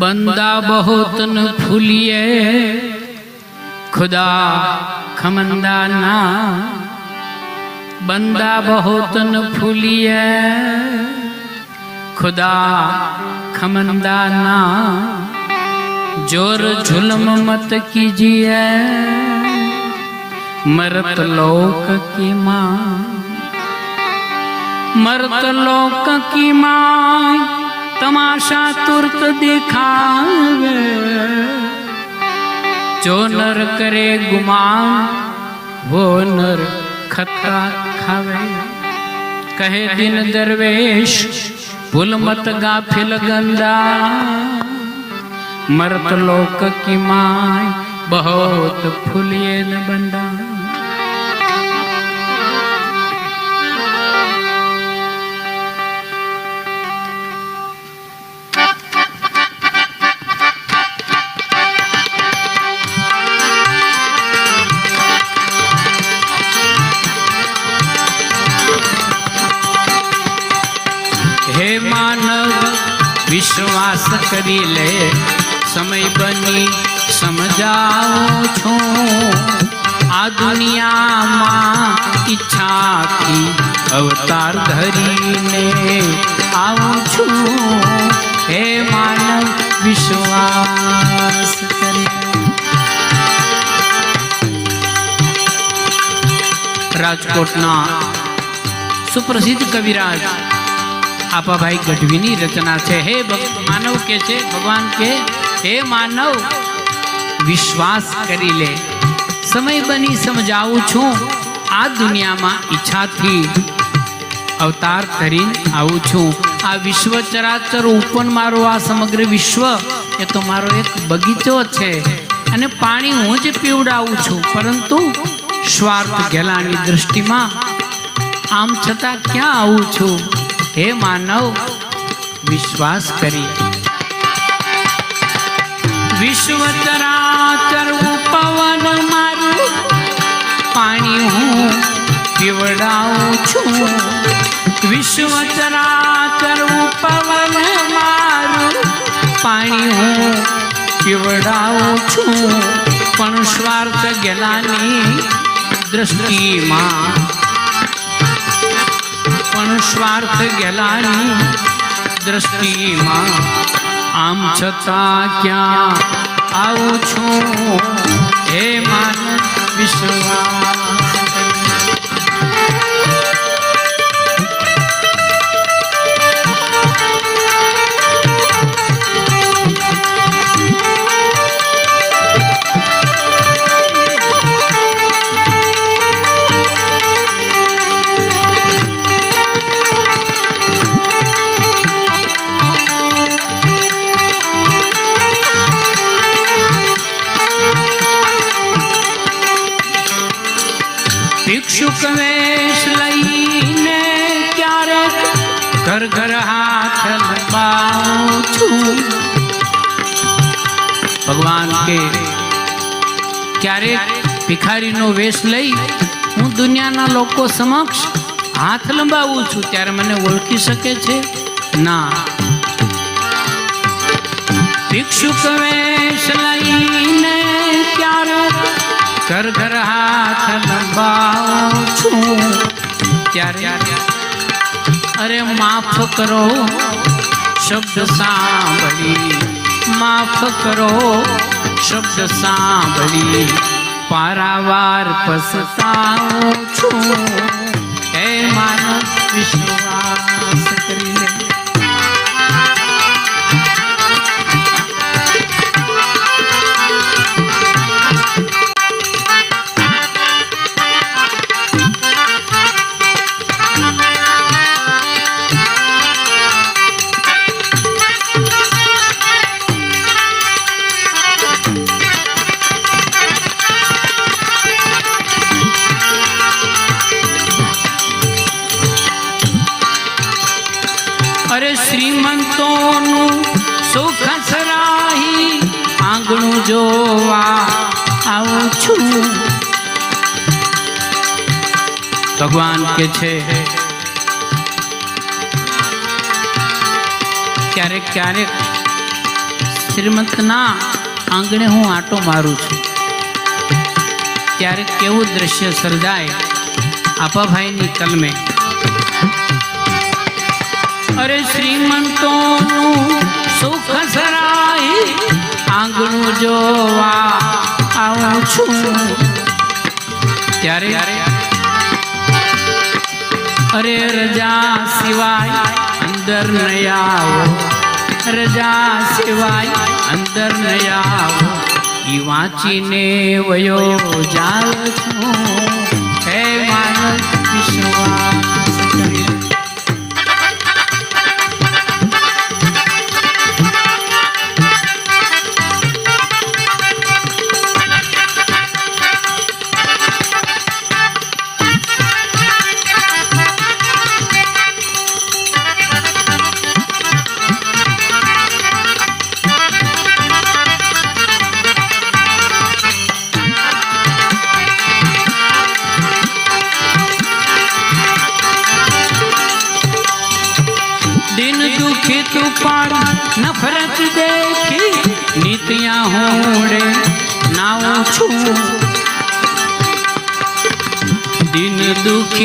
बंदा बहुत न फूलिए। खुदा खमंदा ना। बंदा बहुत न फूलिए। खुदा खमंदा ना। ज़ोर जुल्म मत कीजिए। मरत लोक की माँ। मरत लोक की माँ। તમાશા તુર્ત દેખાવે. જો નર કરે ગુમાન વો નર ખતા ખાવે. કહે દિન દરવેશ ભૂલ મત ગાફિલ ગંદા. મરત લોક કી માય, બહોત ફૂલિયે ન બંદા. માનવ વિશ્વાસ કરી લે સમય બની સમજાવું છું આ દુનિયામાં ઈચ્છાથી અવતાર ધરીને આવું છું હે માનવ વિશ્વાસ કરી રાજકોટના સુપ્રસિદ્ધ કવિરાજ આપાભાઈ ગઢવીની રચના છે. હે માનવ કે છે? ભગવાન કે? હે માનવ, વિશ્વાસ કરી લે. સમય બની સમજાવું છું. આ દુનિયામાં ઈચ્છાથી અવતાર ધરીને આવું છું. આ વિશ્વ ચરાચર ઉપર મારો, આ સમગ્ર વિશ્વ એ તો મારો એક બગીચો છે. અને પાણી હું જ પીવડાવું છું. પરંતુ સ્વાર્થ ગેલાની દૃષ્ટિમાં આમ છતાં ક્યાં આવું છું? હે માનવ, વિશ્વાસ કરી વિશ્વ ચરાચર પવન મારું, પાણી હું પીવડાવું છું. વિશ્વ ચરાચર પવન મારું, પાણી હું પીવડાવું છું. પણ સ્વાર્થ ગેલાની દ્રષ્ટિમાં પણ સ્વાર્થ ગેલાની દ્રષ્ટિમાં આમ છતાં ક્યાં આવું છું? હે માન વિશ્વાસ. ભગવાન કે ક્યારેક ભિખારીનો વેશ લઈ હું દુનિયાના લોકો સમક્ષ હાથ લંબાવું છું, ત્યારે મને ઓળખી શકે છે? ના. ભિક્ષુક વેશ લઈને ક્યારેક ઘર ઘર હાથ લંબાવું છું? ત્યારે અરે માફ કરો, શબ્દ સાંભળી માફ કરો શબ્દ સાંભળી પારાવાર પસતાવું છું. હે માનવ વિશ્વાસ સુખ સરાહી આંગણું જોવા આવું છું. ભગવાન કે છે, ક્યારેક ક્યારેક શ્રીમંતના આંગણે હું આટો મારું છું. ત્યારે કેવું દ્રશ્ય સર્જાય આપાભાઈની કલમે. અરે શ્રીમંતોનું સુખ સરાઈ આંગણું જોવા આવું છું. ત્યારે અરે રજા સિવાય અંદર નહીં આવો. રજા સિવાય અંદર નહીં આવો. ઈ વાંચીને વયો જાઉં છું. હે માનવ દુખી તું પણ નફરત દેખી નીતિયા હોડે નાવું છું. દિન દુખી